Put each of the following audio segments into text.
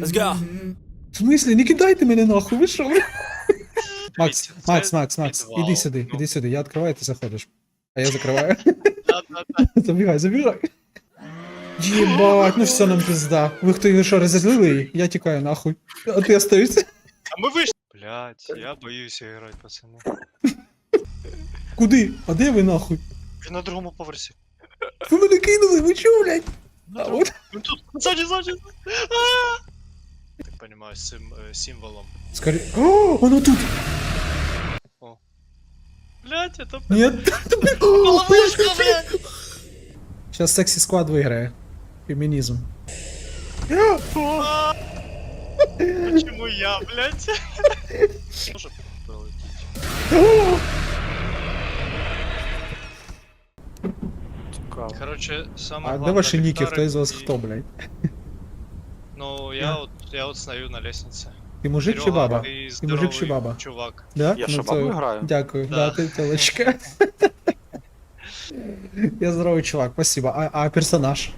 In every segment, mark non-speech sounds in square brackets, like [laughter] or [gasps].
Let's go. В смислі, не кидайте мене нахуй, ви що? [laughs] Макс, Дивіться, це Макс, Макс, Макс, підвал, іди сюди, ну. іди сюди, я відкриваю, ти заходиш. А я закриваю. Да-да-да. [laughs] Забігай, забігай. Єбать, ну все нам пизда. Ви хто його що, розозлили її? Я тікаю нахуй. А ти остаєшся? А мы вышли. Блять, я боюсь играть, пацаны. Куди? А де ви нахуй? Я на другому поверсі. Ви мене кинули, ви чого, блядь? На А другому. от. Ну тут, сзади, сзади. А! Так понимаю, с цим э, символом. Скорі. О, воно тут! Блять, это... Ні. [laughs] Головешка, блядь! Сейчас сексі склад виграє. Фемінізм. А! Почему я, блять? [laughs] Може пролетіть. Цікаво. Короче, саме А де ваші ніки? Хто із вас хто, блядь? Ну, Я. я от, я от стою на лестнице. Ти мужик чи баба? Ти Ти мужик чи баба? Чувак. Да? Я Ну, що, бабою граю? Дякую, Да. да, ти телочка. Я здоровий чувак, спасибо. А, а персонаж?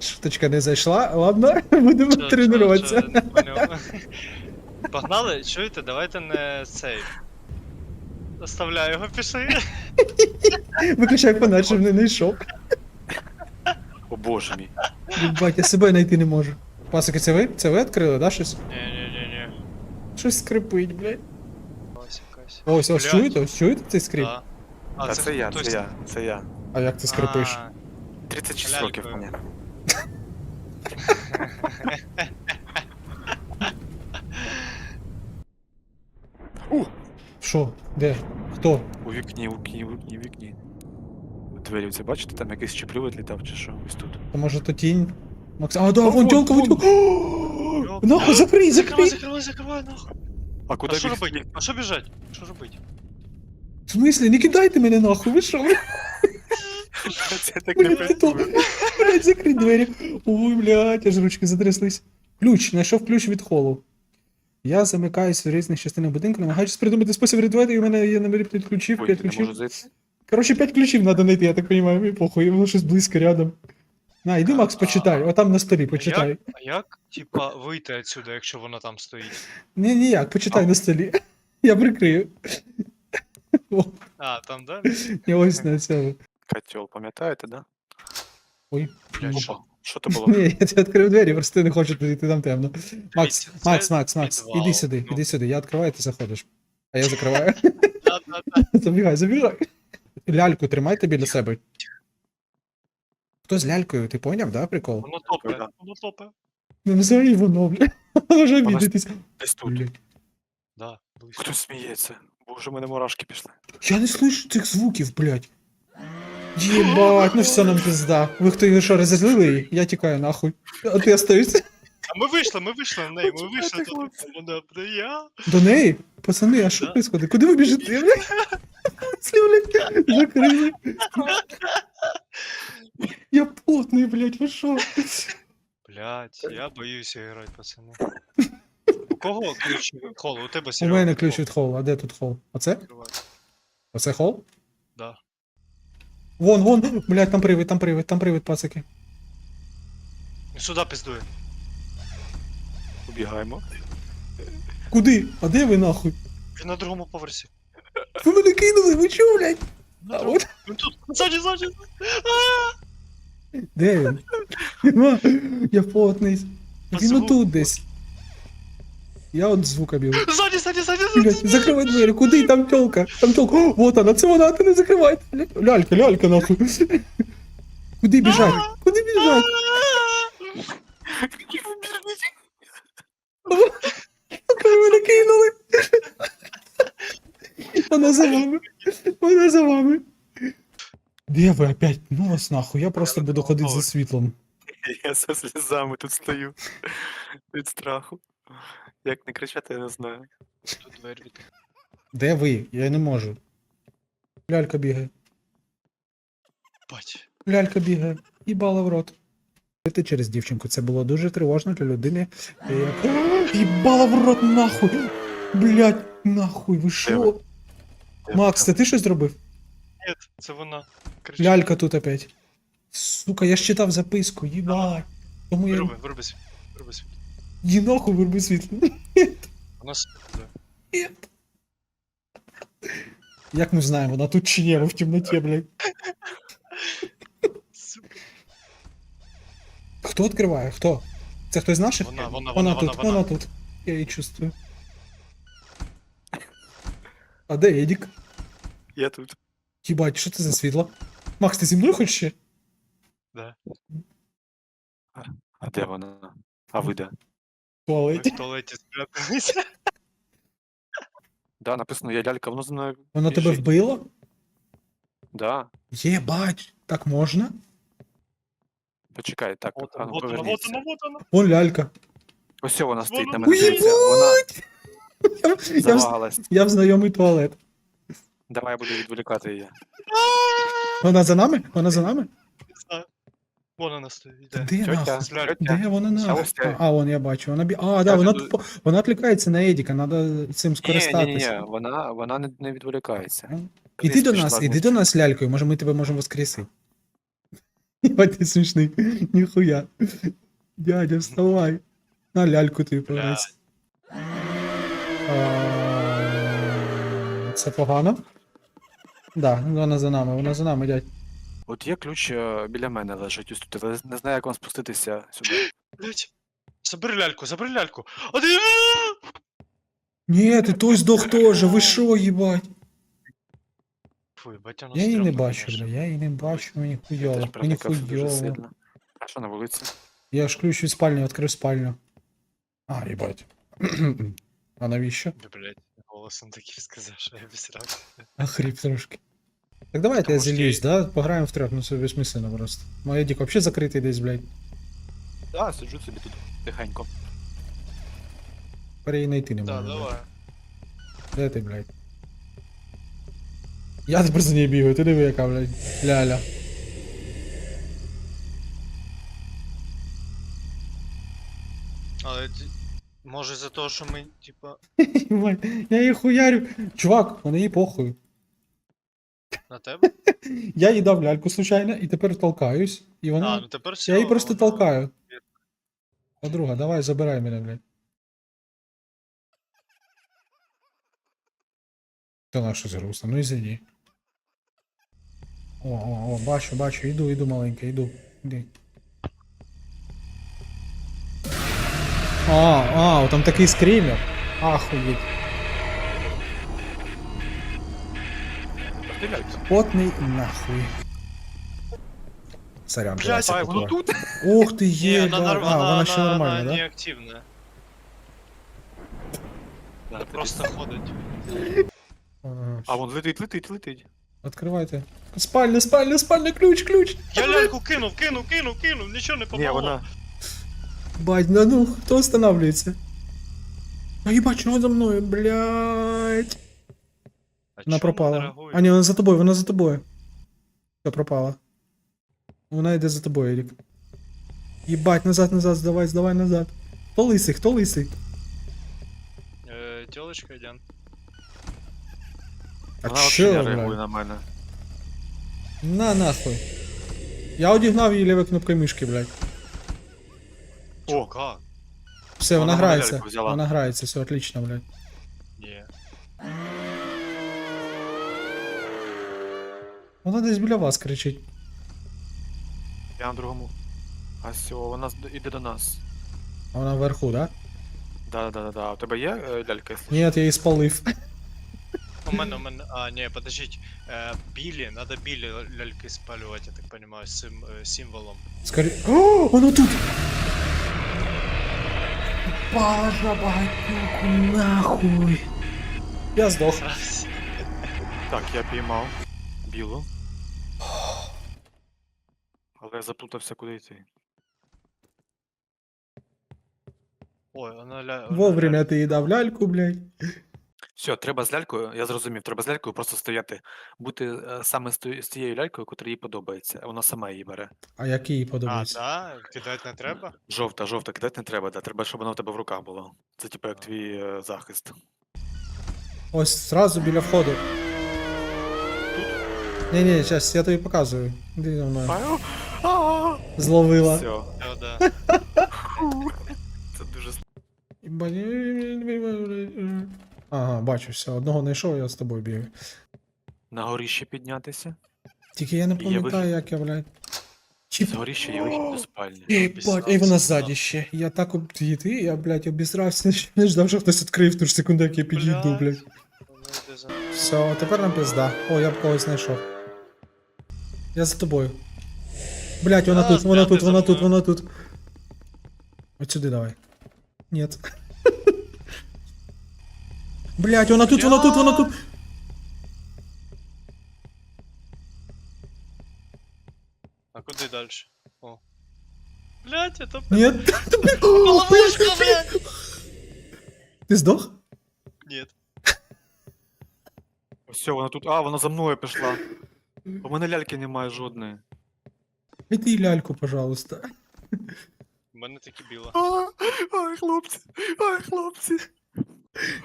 Шуточка не зайшла, ладно, [laughs] будемо Чо- чо- тренуватися. чо, не поняв. Погнали, чуєте, давайте не цей. Оставляю його, пішли. [laughs] Виключай фонарь, щоб не знайшов. О боже мій. Бать, я себе знайти не можу. Пасики, це ви? Це ви відкрили, да, щось? Ні-ні-ні-ні. Щось скрипить, блядь. Ось якась. Ось, ось Блядь. чуєте? Ось чуєте цей скрип? Да. А, Та це я, хтось- це я, це я. А як ти скрипиш? А, 36 років Лялькою. мені. [laughs] Що? Де? Хто? У вікні, у вікні, у вікні, у вікні. Двері це бачите, там якийсь чіплювет літав чи що? Ось тут. То може то тінь? Макс. А, да, вон вон, тёлка, вон вон. Нахуй, закрий, Закривай, закрий. закривай, закривай, нахуй. А куди А що біг? робити? А що біжать? Що робити? В смислі, не кидайте мене нахуй, ви що? Це так не Блядь, працює. Блядь, закрий двері. Ой, блядь, аж ручки затряслись. Ключ, знайшов ключ від холу. Я замикаюсь в різних частинах будинку, намагаючись придумати спосіб рятувати, і у мене є набір 5 ключів, Ой, 5 я не ключів. зайти. Коротше, 5 ключів треба знайти, я так розумію, мені похуй, воно щось близько рядом. На, іди, Макс, почитай, отам на столі, почитай. Як, а як, типа, вийти отсюда, якщо вона там стоїть? Ні, ніяк, почитай на столі. Я прикрию. О, А, там, да? я ось на цьому. Котел, пам'ятаєте, да? Ой. Блядь, що? Що то було? Ні, я тебе відкрив двері, просто ти не хочеш йти там темно. Макс, Дивіться, це Макс, Макс, Макс, підвал, іди сюди, ну. іди сюди, я відкриваю, ти заходиш. А я закриваю. Да-да-да. Забігай, забігай. Ляльку тримайте біля себе. Хто з лялькою, ти поняв, да, прикол? Воно топе, Да. воно топе. Ну назови воно, бля. Може Вона обідатись. Десь тут. Блядь. Да, близько. Хтось сміється. Боже, у мене мурашки пішли. Я не слышу цих звуків, блядь. Єбать, ну все нам пизда. Ви хто його що, розозлили? Я тікаю нахуй. А ти остаєшся? А ми вийшли, ми вийшли в неї, ми вийшли тут. Вона, да, я. До неї? Пацани, а що Да. происходит? Куди ви біжите, блядь? Закрили. Я потний, блядь, ви що? Блять, я боюсь грати, пацани. У кого ключ від холу? У тебе У Серега, мене ключ від холу. А де тут хол? Оце? Оце хол? Да. Вон, вон, блядь, там привид, там привид, там привид, пацаки. І сюди пиздує. Убігаємо. Куди? А де ви нахуй? Він на другому поверсі. Ви мене кинули, ви чого, блядь? На А другому. от, Він тут. Ззаді, ззаді. А! де він? Нема. Я потний. Він отут десь. Я от звука бив. Ззаді, ззаді, ззаді, Блядь, ззаді. закривай двері, куди? Там тёлка, там тёлка. О, вот вона, це вона, ти не закривай. Лялька, лялька, нахуй. [laughs] Куди біжать? Куди біжать? Ви мене кинули. Вона за вами. Вона за вами. Де ви опять? Ну вас нахуй, я просто буду ходити за світлом. Я со сльозами тут стою. Від страху. Як не кричати, я не знаю. Тут двері від... Де ви? Я не можу. Лялька бігає. Бать. Лялька бігає. Їбала в рот. Ти через дівчинку. Це було дуже тривожно для людини. яка- Їбала в рот нахуй. Блять, нахуй, ви що? Макс, це ти щось зробив? Ні, це вона. Кричить. Лялька тут опять. Сука, я ж читав записку, їбать. Тому я. Вируби, вируби світ. Ді нахуй вирби світло. Вона с- Як ми знаємо, вона тут чи ні, ми в темноті, блядь. Сука. Хто відкриває? Хто? Це хтось з наших? Вона, вона, Вона вона, тут, вона, вона вона. тут. Я її чувствую. А де Едік? Я тут. Їбать, що це за світло? Макс, ти зі мною хочеш ще? Да. А де вона? А ви де? Ми в туалеті спряталися. Да, написано, я лялька, воно за мною. Вона тебе біжить. вбила? Да. Єбать, так можна? Почекай, так. Вот а ну, вот вона, вот поверніться. вона, вот вона. Вон лялька. Ось вона стоїть на мене. Вона [laughs] Я, в- я, в- завагалась. я в знайомий туалет. Давай я буду відволікати її. Вона за нами? Вона за нами? Вон вона стоїть. Де? Де Тьотя, нахуй? З тьотя. Де вона Ця нахуй? А, вон я бачу. Вона бі... А, да, Я вона, буду- тупо- вона відвлікається на Едіка, треба цим Ні, ні, ні, скористатися. ні, вона, вона не, не відволікається. Кудись Іди до нас, з іди до нас лялькою, може ми тебе можемо воскресити. [laughs] Єбать, ти смішний. Ніхуя. Дядя, вставай. На ляльку ти повернись. Це погано? Да, вона за нами, вона за нами, дядь. От є ключ е, біля мене лежить ось тут. але Не знаю, як вам спуститися сюди. [gasps] Блять. Забери ляльку, забери ляльку. А ти... Ні, ти той здох теж, ви що, їбать? Фу, ебать, вона Я її не бачу, конечно. бля, я її не бачу, мені Я хуйово, теж мені перелякався дуже хуйово. сильно. Що на вулиці? Я ж ключ від спальні, відкрив спальню. А, їбать. [clears throat] А навіщо? Да, блядь, голосом таким сказав, що я обісрався. Охріп трошки. Так давайте Тому я я- да? Пограємо втрьох, ну це безсмисленно просто. Моя дік вообще закритий десь, блядь. Так, сиджу собі тут тихенько. Тепер її знайти не Да, можу. блядь. давай. Де ти, блядь? Я тепер за нею бігаю, ти диви яка, блядь. Ляля. Але ті- може за те, що ми, типа, [laughs] Я її хуярю. Чувак, вона їй похуй. На тебе? [laughs] Я їй дав ляльку случайно і тепер толкаюсь. І вона. А, ну тепер все. Я її просто вона- толкаю. Подруга, давай, забирай мене, блядь. Та на що грустно, ну извини. О, о, о, бачу, бачу, іду, іду, маленька, іду. Іди. А, а, там такий скример. Ахуєть. Ти лялька. Потний нахуй. Сорян, Блядь, Вася, А, воно такое. тут. Ух ти Ні, є, вона, нар- а, вона ще вона- нормальна, вона да? неактивна. Да, Вона тобі просто ходить. Ага. А вон летить, летить, летить. Откривайте. Спальня, спальня, спальня, ключ, ключ. Я ляльку кинув, кинув, кинув, кинув, нічого не Ні, помогло. вона. Бать, ну ну, хто останавливается? А ебать, чого за мною, блядь. А Вона чому пропала. не реагує? А ні, вона за тобою, вона за тобою. Все, пропала. Вона йде за тобою, Ерік. Єбать, назад, назад, здавай, здавай назад. Хто лисий, хто лисий? Е, Тілочка Ян. А Вона чо, взагалі не реагує блядь? на мене. На нахуй. Я одігнав її лівою кнопкою мишки, блядь. О, как? Все, вона, Вона мене грається. ляльку взяла. Вона грається, все отлично, блядь. Вона десь біля вас кричить. Я на другому. А все, вона з- іде до нас. А вона вверху, да? Да, да, да, да. У тебе є е, лялька? якщо? Ні, я її спалив. У мене, у мене, а, ні, подождіть. Е, білі, надо білі ляльки спалювати, я так понимаю, з цим е, символом. Скорі. О, воно тут! Бажа батюку, нахуй. Я здох. Раз. Так, я піймав білу. Але я заплутався куди йти. Ой, вона ля... Вовремя ти їй дав ляльку, блядь. Все, треба з лялькою, я зрозумів, треба з лялькою просто стояти, бути е, саме з, тою- з тією лялькою, котра їй подобається. Вона сама її бере. А який їй А, подобається? да? Кидати не треба? Жовта, жовта, кидати не треба, да. Треба, щоб вона в тебе в руках була. Це типу як твій е, захист. Ось зразу біля входу. Ні, ні, зараз я тобі показую. Іди за мною. [laughs] Зловила. Все, О, да. це дуже с- Ага, бачу, все, одного знайшов, я з тобою бігаю. на горіще піднятися. Тільки я не Є пам'ятаю, вихід. як я, блядь. Чіп. З горіща є вихід до спальні. Ей вона ззаді ще. Я так обдіти, я, блядь, обісрався, не ждав, що хтось відкрив в ту ж секунду, як я підійду, блядь. Йди Все, тепер нам пизда. О, я б когось знайшов. Я за тобою. Блять, вона А, тут, вона зря ти тут, вона за тут, мною. вона тут. От сюди давай. Нет. [laughs] Блять, вона тут, вона тут, вона тут. А куди далі? О. Блять, это... Нет. [laughs] Ловушка, блядь! Ти здох? Нет. Все, вона тут. А, вона за мною пішла. У мене ляльки немає жодної. Іди ляльку, пожалуйста. У мене такі біла. А, Ай, хлопці, ай, хлопці.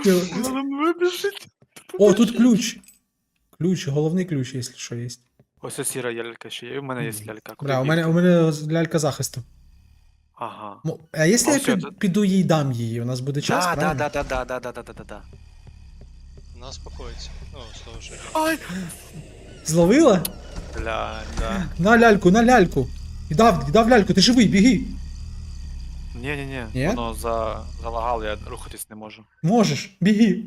Вона за біжить. О, тут ключ. Ключ, головний ключ, якщо що є. Ось ось сіра лялька ще є, в мене є лялька. Куди Бля, у мене, бігти? у мене лялька захисту. Ага. Мо- А якщо я всё, під- піду їй дам її, у нас буде час, Да, да, правильно? да, да, да, да, да, да, да, да. Вона успокоїться. Ну, з того, що... Ай! Зловила? Бля, да. На ляльку, на ляльку. І дав, дав ляльку, ти живий, біги. Ні, ні, ні. Ні? Воно за... залагало, я рухатись не можу. Можеш, біги.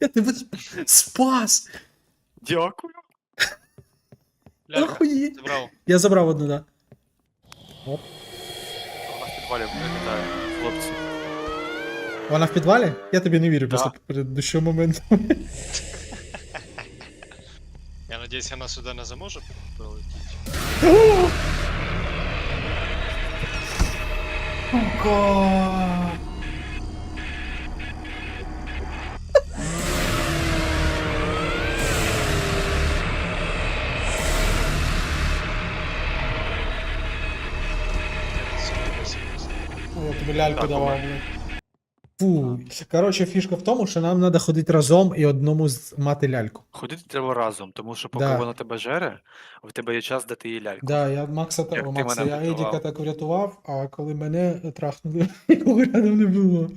Я тебе спас. Дякую. Охуєть. забрав. Я забрав одну, да. Вона в підвалі виглядає, хлопці. Вона в підвалі? Я тобі не вірю Да. просто перед дощовим моментом. Я надіюсь, вона сюди не заможе прилетіти. Я тобі ляльку Так, давав, у мене. блядь. Фу. Коротше, фішка в тому, що нам треба ходити разом і одному з- мати ляльку. Ходити треба разом, тому що поки Да. вона тебе жере, в тебе є час дати їй ляльку. Да, я Макса та Як ти Макса, мене я врятував. Едіка так врятував, а коли мене трахнули, [laughs] нікого рядом не було.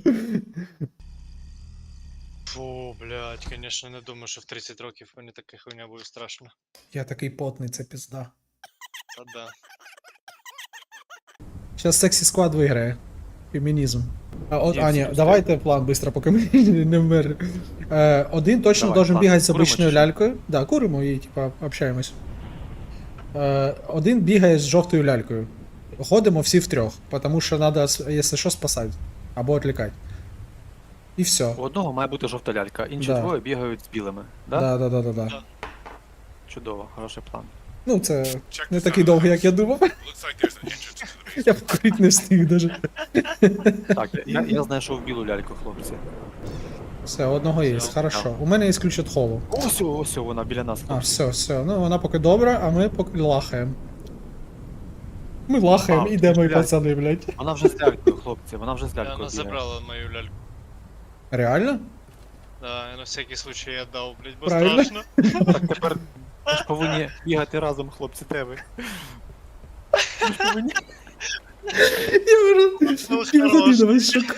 Фу, блядь, конечно, не думаю, що в 30 років мені така хуйня буде страшно. Я такий потний, це пізда. Та да. Зараз сексі склад виграє. Фемінізм. А, от, Ні, а, ні, давайте план швидко, поки ми [laughs] не вмерли. Е, один точно Давай, должен план. бігати з Куримо обичною чи що? лялькою. Да, куримо і типа общаємось. Е, один бігає з жовтою лялькою. Ходимо всі втрьох, тому що треба, якщо що, спасати. Або відлікати. І все. У одного має бути жовта лялька, інші Да. двоє бігають з білими. Да, да, да, да, да. Да. Чудово, хороший план. Ну, це не такий довгий, як я думав. [laughs] Я покурити не встиг даже. Так, я, я знайшов білу ляльку, хлопці. Все, одного є, хорошо. У мене є ключ від холу. Ось, ось вона біля нас. А, все, все. Ну, вона поки добра, а ми поки лахаємо. Ми лахаємо, А, ідемо, блядь. пацани, блядь. Вона вже з лялькою, хлопці, вона вже з лялькою. Вона бігає. забрала мою ляльку. Реально? Да, я на всякий случай я дав, блядь, бо Правильно. страшно. Так тепер ми ж повинні бігати разом, хлопці, де ви? Ми ж повинні- Я вже Ну, шок.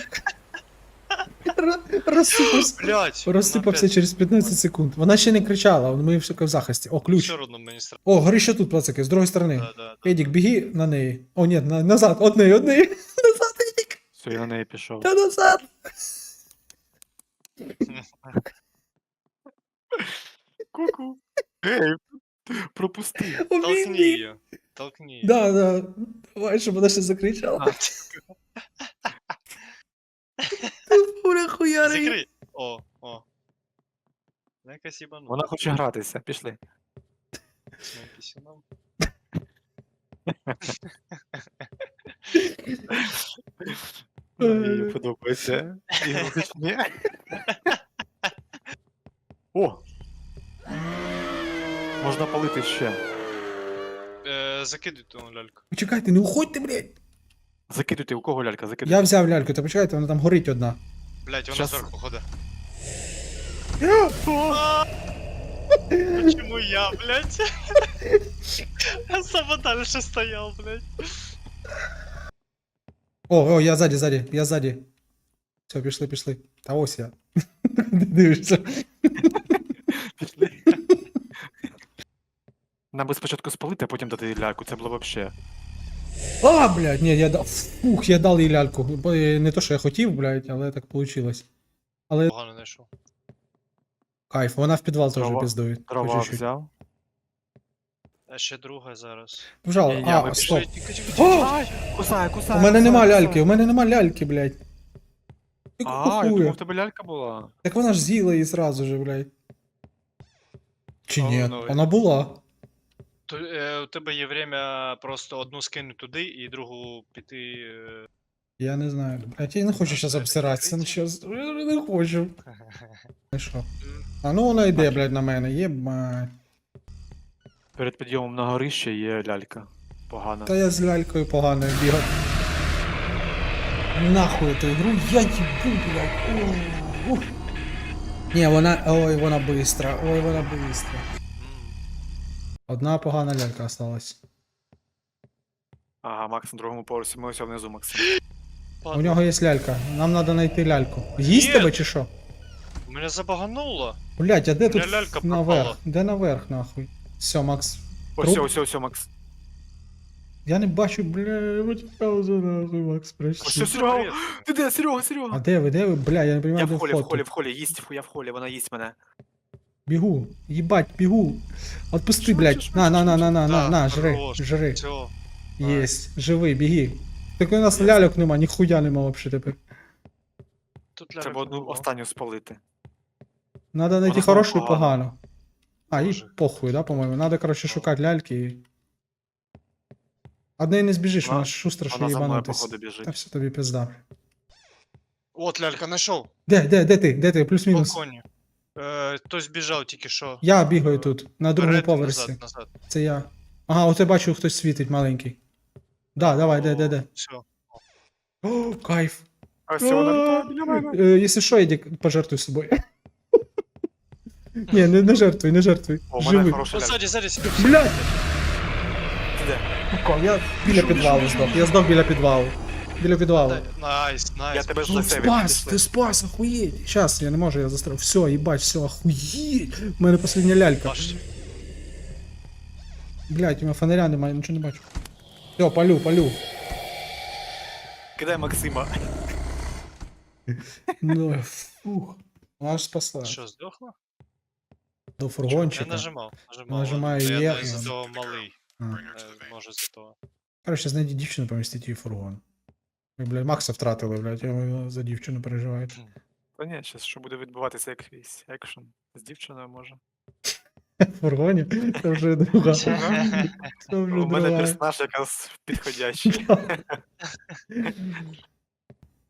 Розсипався. Через 15 секунд. Вона ще не кричала, ми все в захисті. О, ключ. Все одно мені страшно. О, гори ще тут, пацаки, з другої сторони. Да, да, да. Едік, біги на неї. О, ні, на, назад, од неї, од неї. [laughs] Назад, Едік, Все, я на неї пішов. та назад. Ку-ку. Ей, [laughs] пропусти. Толкни її. Толкни її. Да, да. Давай, щоб вона ще закричала. [laughs] Хуяри. Закрий. О, о. Ну, якась їбану. Вона хоче гратися, пішли. Нам. Мені подобається. [laughs] Можна палити ще. Е, закидуй ту ляльку. Почекайте, не уходьте, блядь. Закидуйте, у кого лялька? Закидуйте. Я взяв ляльку, та почекайте, вона там горить одна. Блять, вона Щас. зверху ходить. [laughs] Почему я, блядь? Я сам дальше стоял, блядь. О, о, я ззаді, ззаді, я ззаді. Все, пішли, пішли. Та ось я. [laughs] Ти дивишся. Пішли. Нам би спочатку спалити, а потім дати ляльку. Це було вообще. А, блядь, ні, я дав. Фух, я дав їй ляльку. Бо, е, Не то, що я хотів, блядь, але так вийшло. Але Погано знайшов. кайф, вона в підвал теж Дрова- піздує. Дрова чуть-чуть. взяв. А ще друга зараз. Вжало, Ні, я а, стоп. Тихо. Ай, кусай, кусай. У мене нема кусай, ляльки, у мене нема ляльки, блядь. Ти А, я хуя. думав, в тебе лялька була. Так вона ж з'їла її сразу же, блядь. Чи А, ні? ну, Вона була. То, е, у тебе є время просто одну скинути туди і другу піти. е, Я не знаю. Блядь, я не хочу зараз обсиратися. Ну щас. Я не хочу. [laughs] Ну що? А ну вона йде, блядь, на мене, єбать. Перед підйомом на горище є лялька. Погана. Та я з лялькою поганою бігав. Нахуй ту ігру, я їбу, блядь. Ух. Ні, вона. Ой, вона бистра, ой, вона бистра. Одна погана лялька осталась. Ага, Макс на другому поверсі, ми ось внизу, Максим. У нього є лялька. Нам треба знайти ляльку. Їсть Ні. тебе чи що? Мене забагануло. Блять, а де Мене тут лялька наверх? пропала. Де наверх, нахуй? Все, Макс. Ось, Круг? ось, ось, Макс. Я не бачу, бля, паузу нахуй, Макс, Ось, ось, Серега. Ти де, Серега, А де ви, де ви? Бля, я не Я розумію, де в холі, в вход холі, тут. в холі, їсть, я в холі, вона їсть мене. Бігу, їбать, бігу. Отпусти, блядь. На, на, на, на, на, на, на, жри, жри. Єсть, живий, біги. Так у нас ляльок нема, ніхуя нема вообще тепер. Тут Треба одну останню спалити. Надо знайти Вона хорошу і погану. А, і похуй, да, по-моєму. Надо, короче, шукати ляльки і. Одне не збіжиш, Вона- вона ж шустро, що Вона за мною, їбанутись. походу, Та біжить. все тобі пизда. От лялька знайшов. Де, де, де ти? Де ти? В Плюс-мінус. балконі. Е, хтось біжав тільки що. Я бігаю тут, на другому Вперед поверсі. Назад, назад. Це я. Ага, оце бачу, хтось світить маленький. Да, давай, де, де, де. Все. О, кайф. Ось вона літає біля мене. Е, Якщо що, Едік, пожертвуй собою. Ні, не, не жертвуй, не жертвуй. О, у мене Живий. хороша От лялька. ззаді, ззаді. Блядь! Де? Я біля підвалу здох. Я здох біля підвалу. Біля підвалу. Найс, найс. Я тебе Ну, спас, ти спас, охуєть. Щас, я не можу, я застряв. Все, їбать, все, охуєть. У мене последня лялька. Блядь, у мене фонаря немає, нічого не бачу. Все, палю, палю. Кидай Максима. Ну, фух. Вона ж спасла. Що, здохла? До Я фургончика. нажимав. Нажимав. Нажимаю Я Є, не за того малий. А. Е, Може за того. Короче, знайди дівчину, помістіть її в фургон. Ви, блядь, Макса втратили, блядь, я ви за дівчину переживаю. Та ні, щас що буде відбуватися якийсь екшен. З дівчиною може. В фургоні? Це вже друга. [laughs] Це вже У мене друга. персонаж якраз підходящий. [laughs]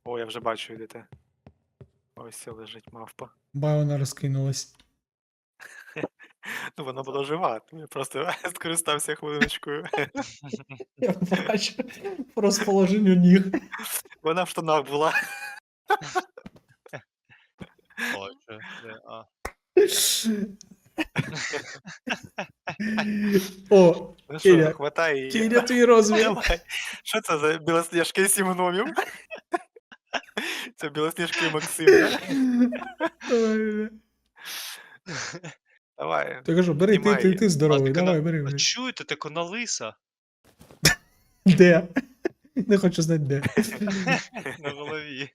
О, я вже бачу, йдете. Ось це лежить мавпа. Ба вона розкинулась. [laughs] Ну, вона була жива, тому я просто скористався хвилиночкою. Я бачу по розположенню ніг. Вона в штанах була. [laughs] Боже, де, а. О, Ну Кіля, що, хватай її. Кіля, твій розмір. Давай. Що це за білосніжки і сім гномів? [laughs] Це білосніжки і Максим, да? Давай, бля. [laughs] Давай. Ти кажу, бери, ти, ти, ти здоровий, давай, бери, А бери. чуєте, ти кона лиса? [laughs] Де? [laughs] Не хочу знати де. [laughs] На голові.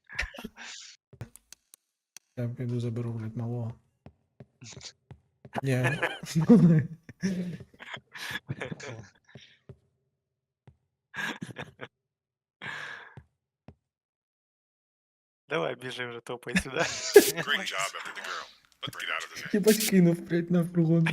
Я піду заберу, блядь, малого. Ні. Давай, біжи вже топай сюди. Great job, after the girl. Єбать кинув, блядь, на фургон.